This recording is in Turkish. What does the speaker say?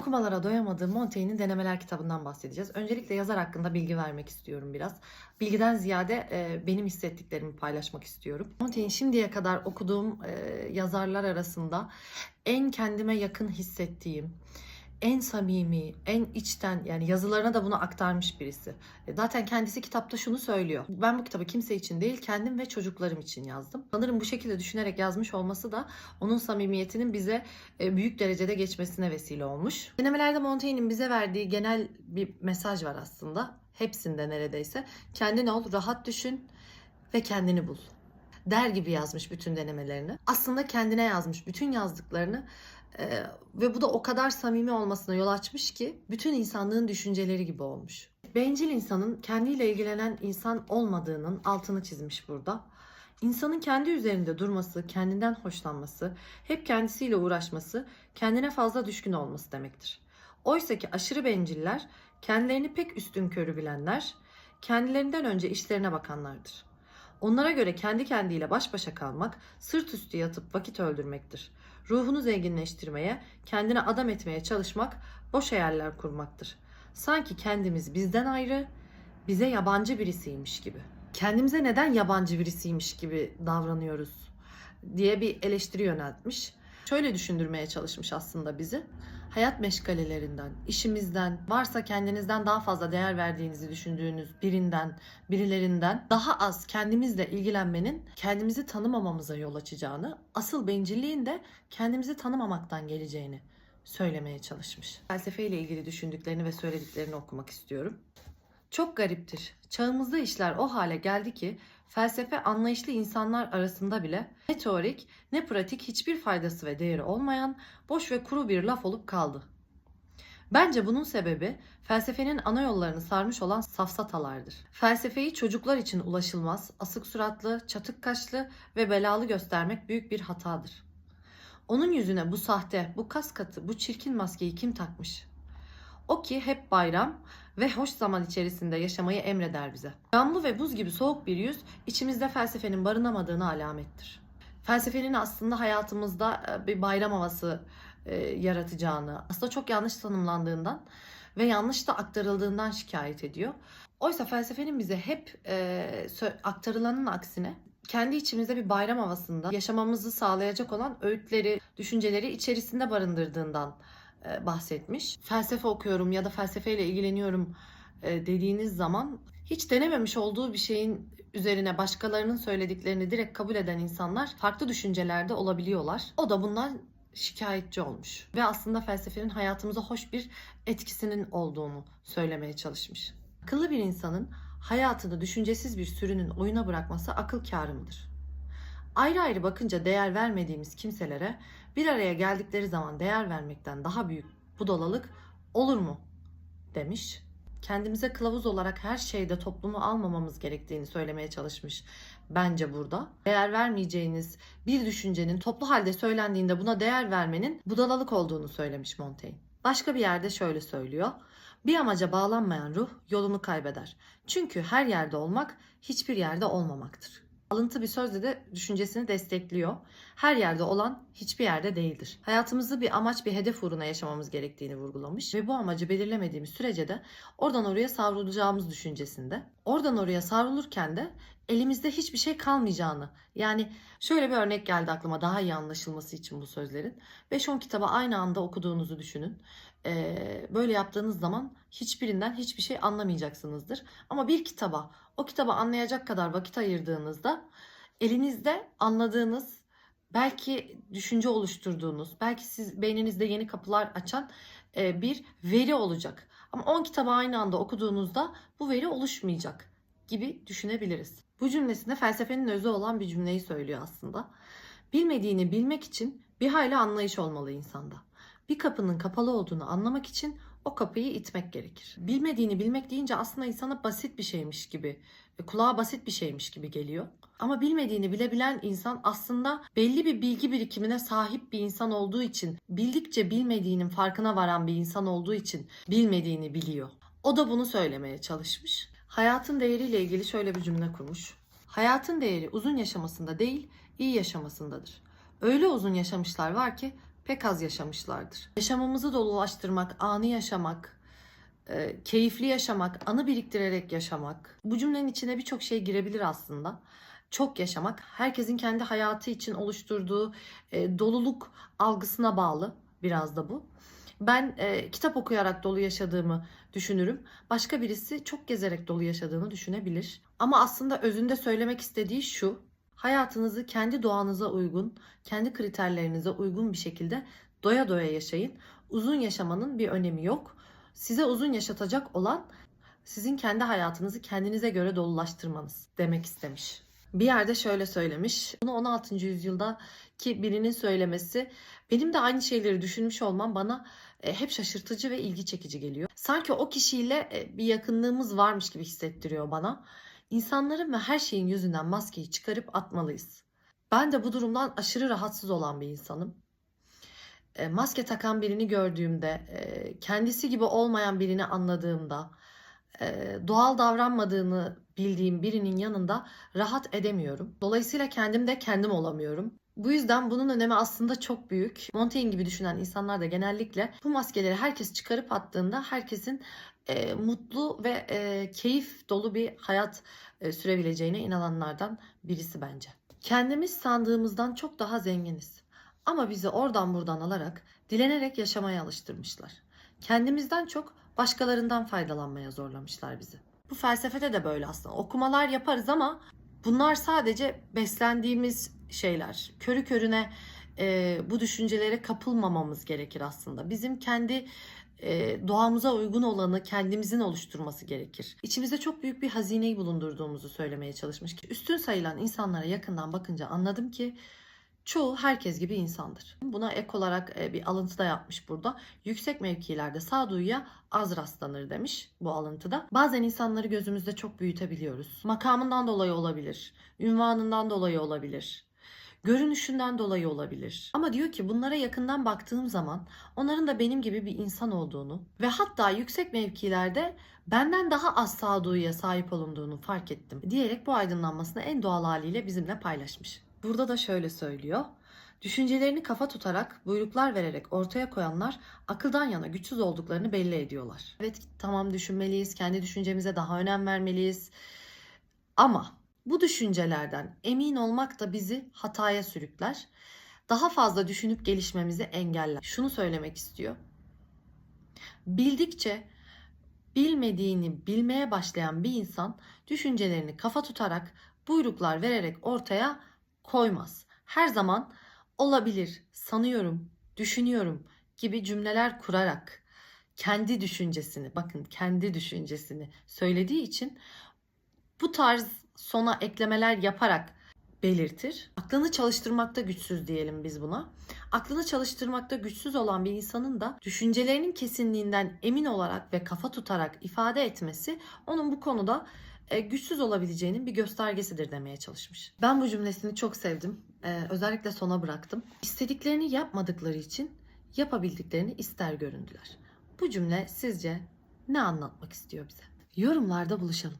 Okumalara doyamadığım Montaigne'in Denemeler kitabından bahsedeceğiz. Öncelikle yazar hakkında bilgi vermek istiyorum biraz. Bilgiden ziyade e, benim hissettiklerimi paylaşmak istiyorum. Montaigne şimdiye kadar okuduğum e, yazarlar arasında en kendime yakın hissettiğim, en samimi, en içten yani yazılarına da bunu aktarmış birisi. E, Zaten kendisi kitapta şunu söylüyor. Ben bu kitabı kimse için değil, kendim ve çocuklarım için yazdım. Sanırım bu şekilde düşünerek yazmış olması da onun samimiyetinin bize e, büyük derecede geçmesine vesile olmuş. Denemelerde Montaigne'in bize verdiği genel bir mesaj var aslında. Hepsinde neredeyse. Kendin ol, rahat düşün ve kendini bul. Der gibi yazmış bütün denemelerini. Aslında kendine yazmış bütün yazdıklarını e, ve bu da o kadar samimi olmasına yol açmış ki bütün insanlığın düşünceleri gibi olmuş. Bencil insanın kendiyle ilgilenen insan olmadığının altını çizmiş burada. İnsanın kendi üzerinde durması, kendinden hoşlanması, hep kendisiyle uğraşması, kendine fazla düşkün olması demektir. Oysa ki aşırı benciller, kendilerini pek üstün körü bilenler, kendilerinden önce işlerine bakanlardır. Onlara göre kendi kendiyle baş başa kalmak, sırt üstü yatıp vakit öldürmektir. Ruhunu zenginleştirmeye, kendine adam etmeye çalışmak, boş hayaller kurmaktır. Sanki kendimiz bizden ayrı, bize yabancı birisiymiş gibi. Kendimize neden yabancı birisiymiş gibi davranıyoruz diye bir eleştiri yöneltmiş. Şöyle düşündürmeye çalışmış aslında bizi. Hayat meşgalelerinden, işimizden, varsa kendinizden daha fazla değer verdiğinizi düşündüğünüz birinden, birilerinden daha az kendimizle ilgilenmenin kendimizi tanımamamıza yol açacağını, asıl bencilliğin de kendimizi tanımamaktan geleceğini söylemeye çalışmış. Felsefeyle ilgili düşündüklerini ve söylediklerini okumak istiyorum. Çok gariptir. Çağımızda işler o hale geldi ki felsefe anlayışlı insanlar arasında bile ne teorik ne pratik hiçbir faydası ve değeri olmayan boş ve kuru bir laf olup kaldı. Bence bunun sebebi felsefenin ana yollarını sarmış olan safsatalardır. Felsefeyi çocuklar için ulaşılmaz, asık suratlı, çatık kaşlı ve belalı göstermek büyük bir hatadır. Onun yüzüne bu sahte, bu kas katı, bu çirkin maskeyi kim takmış? O ki hep bayram ve hoş zaman içerisinde yaşamayı emreder bize. Yağmurlu ve buz gibi soğuk bir yüz içimizde felsefenin barınamadığını alamettir. Felsefenin aslında hayatımızda e, bir bayram havası e, yaratacağını, aslında çok yanlış tanımlandığından ve yanlış da aktarıldığından şikayet ediyor. Oysa felsefenin bize hep e, aktarılanın aksine kendi içimizde bir bayram havasında yaşamamızı sağlayacak olan öğütleri, düşünceleri içerisinde barındırdığından bahsetmiş. Felsefe okuyorum ya da felsefeyle ilgileniyorum e, dediğiniz zaman hiç denememiş olduğu bir şeyin üzerine başkalarının söylediklerini direkt kabul eden insanlar farklı düşüncelerde olabiliyorlar. O da bundan şikayetçi olmuş ve aslında felsefenin hayatımıza hoş bir etkisinin olduğunu söylemeye çalışmış. Akıllı bir insanın hayatını düşüncesiz bir sürünün oyuna bırakması akıl kârı mıdır? Ayrı ayrı bakınca değer vermediğimiz kimselere bir araya geldikleri zaman değer vermekten daha büyük budalalık olur mu? demiş. Kendimize kılavuz olarak her şeyde toplumu almamamız gerektiğini söylemeye çalışmış bence burada. Değer vermeyeceğiniz bir düşüncenin toplu halde söylendiğinde buna değer vermenin budalalık olduğunu söylemiş Montaigne. Başka bir yerde şöyle söylüyor. Bir amaca bağlanmayan ruh yolunu kaybeder. Çünkü her yerde olmak hiçbir yerde olmamaktır. Alıntı bir sözle de düşüncesini destekliyor. Her yerde olan hiçbir yerde değildir. Hayatımızı bir amaç, bir hedef uğruna yaşamamız gerektiğini vurgulamış ve bu amacı belirlemediğimiz sürece de oradan oraya savrulacağımız düşüncesinde. Oradan oraya savrulurken de elimizde hiçbir şey kalmayacağını. Yani şöyle bir örnek geldi aklıma daha iyi anlaşılması için bu sözlerin. 5-10 kitabı aynı anda okuduğunuzu düşünün. Ee, böyle yaptığınız zaman hiçbirinden hiçbir şey anlamayacaksınızdır. Ama bir kitaba, o kitabı anlayacak kadar vakit ayırdığınızda elinizde anladığınız, belki düşünce oluşturduğunuz, belki siz beyninizde yeni kapılar açan e, bir veri olacak. Ama 10 kitabı aynı anda okuduğunuzda bu veri oluşmayacak gibi düşünebiliriz. Bu cümlesinde felsefenin özü olan bir cümleyi söylüyor aslında. Bilmediğini bilmek için bir hayli anlayış olmalı insanda. Bir kapının kapalı olduğunu anlamak için o kapıyı itmek gerekir. Bilmediğini bilmek deyince aslında insana basit bir şeymiş gibi, ve kulağa basit bir şeymiş gibi geliyor. Ama bilmediğini bilebilen insan aslında belli bir bilgi birikimine sahip bir insan olduğu için, bildikçe bilmediğinin farkına varan bir insan olduğu için bilmediğini biliyor. O da bunu söylemeye çalışmış. Hayatın değeriyle ilgili şöyle bir cümle kurmuş. Hayatın değeri uzun yaşamasında değil, iyi yaşamasındadır. Öyle uzun yaşamışlar var ki pek az yaşamışlardır. Yaşamımızı dolulaştırmak, anı yaşamak, e, keyifli yaşamak, anı biriktirerek yaşamak. Bu cümlenin içine birçok şey girebilir aslında. Çok yaşamak, herkesin kendi hayatı için oluşturduğu e, doluluk algısına bağlı biraz da bu. Ben e, kitap okuyarak dolu yaşadığımı düşünürüm. Başka birisi çok gezerek dolu yaşadığını düşünebilir. Ama aslında özünde söylemek istediği şu. Hayatınızı kendi doğanıza uygun, kendi kriterlerinize uygun bir şekilde doya doya yaşayın. Uzun yaşamanın bir önemi yok. Size uzun yaşatacak olan sizin kendi hayatınızı kendinize göre dolulaştırmanız demek istemiş. Bir yerde şöyle söylemiş. Bunu 16. yüzyılda ki birinin söylemesi benim de aynı şeyleri düşünmüş olmam bana e, hep şaşırtıcı ve ilgi çekici geliyor. Sanki o kişiyle e, bir yakınlığımız varmış gibi hissettiriyor bana. İnsanların ve her şeyin yüzünden maskeyi çıkarıp atmalıyız. Ben de bu durumdan aşırı rahatsız olan bir insanım. E, maske takan birini gördüğümde, e, kendisi gibi olmayan birini anladığımda, e, doğal davranmadığını bildiğim birinin yanında rahat edemiyorum. Dolayısıyla kendim de kendim olamıyorum. Bu yüzden bunun önemi aslında çok büyük. Montaigne gibi düşünen insanlar da genellikle bu maskeleri herkes çıkarıp attığında herkesin e, mutlu ve e, keyif dolu bir hayat e, sürebileceğine inananlardan birisi bence. Kendimiz sandığımızdan çok daha zenginiz. Ama bizi oradan buradan alarak dilenerek yaşamaya alıştırmışlar. Kendimizden çok başkalarından faydalanmaya zorlamışlar bizi. Bu felsefede de böyle aslında. Okumalar yaparız ama bunlar sadece beslendiğimiz şeyler. Körü körüne e, bu düşüncelere kapılmamamız gerekir aslında. Bizim kendi e, doğamıza uygun olanı kendimizin oluşturması gerekir. İçimizde çok büyük bir hazineyi bulundurduğumuzu söylemeye çalışmış. Üstün sayılan insanlara yakından bakınca anladım ki çoğu herkes gibi insandır. Buna ek olarak bir alıntı da yapmış burada. Yüksek mevkilerde sağduyuya az rastlanır demiş bu alıntıda. Bazen insanları gözümüzde çok büyütebiliyoruz. Makamından dolayı olabilir, ünvanından dolayı olabilir, görünüşünden dolayı olabilir. Ama diyor ki bunlara yakından baktığım zaman onların da benim gibi bir insan olduğunu ve hatta yüksek mevkilerde benden daha az sağduyuya sahip olunduğunu fark ettim diyerek bu aydınlanmasını en doğal haliyle bizimle paylaşmış. Burada da şöyle söylüyor. Düşüncelerini kafa tutarak, buyruklar vererek ortaya koyanlar akıldan yana güçsüz olduklarını belli ediyorlar. Evet tamam düşünmeliyiz, kendi düşüncemize daha önem vermeliyiz. Ama bu düşüncelerden emin olmak da bizi hataya sürükler. Daha fazla düşünüp gelişmemizi engeller. Şunu söylemek istiyor. Bildikçe bilmediğini bilmeye başlayan bir insan düşüncelerini kafa tutarak, buyruklar vererek ortaya koymaz. Her zaman olabilir, sanıyorum, düşünüyorum gibi cümleler kurarak kendi düşüncesini, bakın kendi düşüncesini söylediği için bu tarz sona eklemeler yaparak belirtir. Aklını çalıştırmakta güçsüz diyelim biz buna. Aklını çalıştırmakta güçsüz olan bir insanın da düşüncelerinin kesinliğinden emin olarak ve kafa tutarak ifade etmesi onun bu konuda e, güçsüz olabileceğinin bir göstergesidir demeye çalışmış. Ben bu cümlesini çok sevdim. E, özellikle sona bıraktım. İstediklerini yapmadıkları için yapabildiklerini ister göründüler. Bu cümle sizce ne anlatmak istiyor bize? Yorumlarda buluşalım.